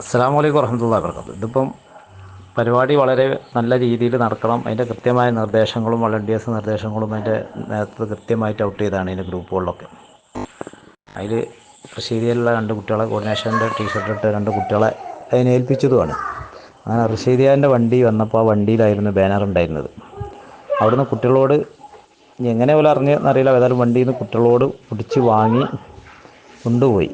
അസ്സാം വലൈക്കും വർഹമത്തുള്ള വർക്കത്ത് ഇതിപ്പം പരിപാടി വളരെ നല്ല രീതിയിൽ നടക്കണം. അതിന്റെ കൃത്യമായ നിർദ്ദേശങ്ങളും വളണ്ടിയേഴ്സ് നിർദ്ദേശങ്ങളും അതിന്റെ നേതൃത്വം കൃത്യമായിട്ട് ഔട്ട് ചെയ്താണ് അതിന്റെ ഗ്രൂപ്പുകളിലൊക്കെ. അതിൽ റഷീദിയിലുള്ള രണ്ട് കുട്ടികളെ കോർഡിനേഷന്റെ ടീഷർട്ട് ഇട്ട് രണ്ട് കുട്ടികളെ അതിനെ ഏൽപ്പിച്ചതുമാണ്. അങ്ങനെ റഷീദിയാന്റെ വണ്ടി വന്നപ്പോൾ ആ വണ്ടിയിലായിരുന്നു ബാനർ ഉണ്ടായിരുന്നത്. അവിടുന്ന് കുട്ടികളോട് എങ്ങനെ പോലെ അറിഞ്ഞെന്നറിയില്ല ഏതായാലും വണ്ടിയിൽ നിന്ന് കുട്ടികളോട് പിടിച്ച് വാങ്ങി കൊണ്ടുപോയി.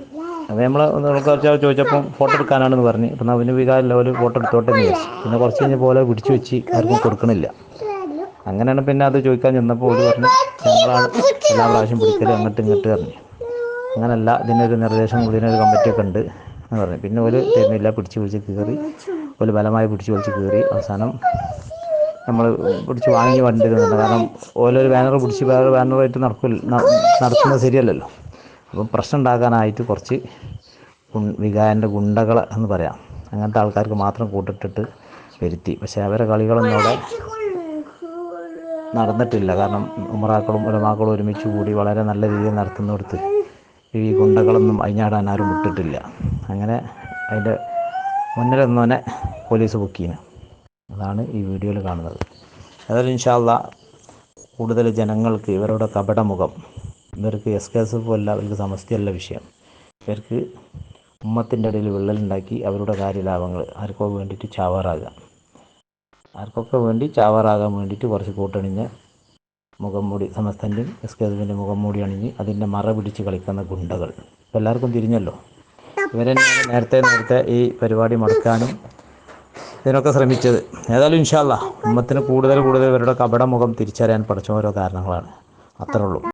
അപ്പോൾ നമ്മൾ കുറച്ച് ചോദിച്ചപ്പം ഫോട്ടോ എടുക്കാനാണെന്ന് പറഞ്ഞ്. അപ്പം അവന് വികാരമില്ല ഒരു ഫോട്ടോ എടുത്തോട്ടെ എന്ന് വിചാരിച്ചു. പിന്നെ കുറച്ച് കഴിഞ്ഞ പോലെ പിടിച്ചു വെച്ച് ആർക്കും കൊടുക്കണില്ല. അങ്ങനെയാണ് പിന്നെ അത് ചോദിക്കാൻ ചെന്നപ്പോൾ ഒരു പറഞ്ഞു ഞങ്ങളാണ് എല്ലാ പ്രാവശ്യം പിടിക്കൽ അങ്ങോട്ട് ഇങ്ങോട്ട് പറഞ്ഞു. അങ്ങനല്ല ഇതിനൊരു നിർദ്ദേശം ഇതിനൊരു കമ്മിറ്റിയൊക്കെ ഉണ്ട് എന്ന് പറഞ്ഞു. പിന്നെ ഒരു തരുന്നില്ല പിടിച്ച് പിടിച്ച് കയറി ഒരു ബലമായി പിടിച്ച് പിടിച്ച് കയറി അവസാനം നമ്മൾ പിടിച്ച് വാങ്ങി വണ്ടി കാരണം ഓരോരു ബാനർ പിടിച്ച് വേറെ ബാനറായിട്ട് നടക്കില്ല നടത്തുന്നത് ശരിയല്ലല്ലോ. അപ്പം പ്രശ്നം ഉണ്ടാക്കാനായിട്ട് കുറച്ച് വികാരന്റെ ഗുണ്ടകൾ എന്ന് പറയാം. അങ്ങനത്തെ ആൾക്കാർക്ക് മാത്രം കൂട്ടിട്ടിട്ട് വരുത്തി. പക്ഷേ അവരെ കളികളൊന്നും അവിടെ നടന്നിട്ടില്ല. കാരണം ഉമറാക്കളും ഉലമാക്കളും ഒരുമിച്ച് കൂടി വളരെ നല്ല രീതിയിൽ നടത്തുന്നിടത്ത് ഈ ഗുണ്ടകളൊന്നും അഴിഞ്ഞാടാൻ ആരും വിട്ടിട്ടില്ല. അങ്ങനെ അതിന്റെ മുന്നിലൊന്നോനെ പോലീസ് ബുക്ക് ചെയ്യുന്നത് അതാണ് ഈ വീഡിയോയിൽ കാണുന്നത്. അതായത് ഇൻഷാല്ല കൂടുതൽ ജനങ്ങൾക്ക് ഇവരുടെ കപടമുഖം ഇവർക്ക് എസ് കെ എസ് എഫ് അല്ല ഇവർക്ക് സമസ്തയല്ല വിഷയം. ഇവർക്ക് ഉമ്മത്തിന്റെ ഇടയിൽ വിള്ളലുണ്ടാക്കി അവരുടെ കാര്യലാഭങ്ങൾ ആർക്കോ വേണ്ടിയിട്ട് ചാവാറാകാം. ആർക്കൊക്കെ വേണ്ടി ചാവാറാകാൻ വേണ്ടിയിട്ട് കുറച്ച് കൂട്ടണിഞ്ഞ് മുഖം മൂടി സമസ്തന്റെയും എസ് കെ എസിന്റെ മുഖം മൂടി അണിഞ്ഞ് അതിന്റെ മറ പിടിച്ച് കളിക്കുന്ന ഗുണ്ടകൾ. ഇപ്പം എല്ലാവർക്കും തിരിഞ്ഞല്ലോ? ഇവരെ നേരത്തെ നേരത്തെ ഈ പരിപാടി മുടക്കാനും ഇതിനൊക്കെ ശ്രമിച്ചത്. ഏതായാലും ഇൻഷാല്ല ഉമ്മത്തിന് കൂടുതൽ കൂടുതൽ ഇവരുടെ കപടമുഖം തിരിച്ചറിയാൻ പഠിച്ച ഓരോ കാരണങ്ങളാണ്. അത്രേ ഉള്ളൂ.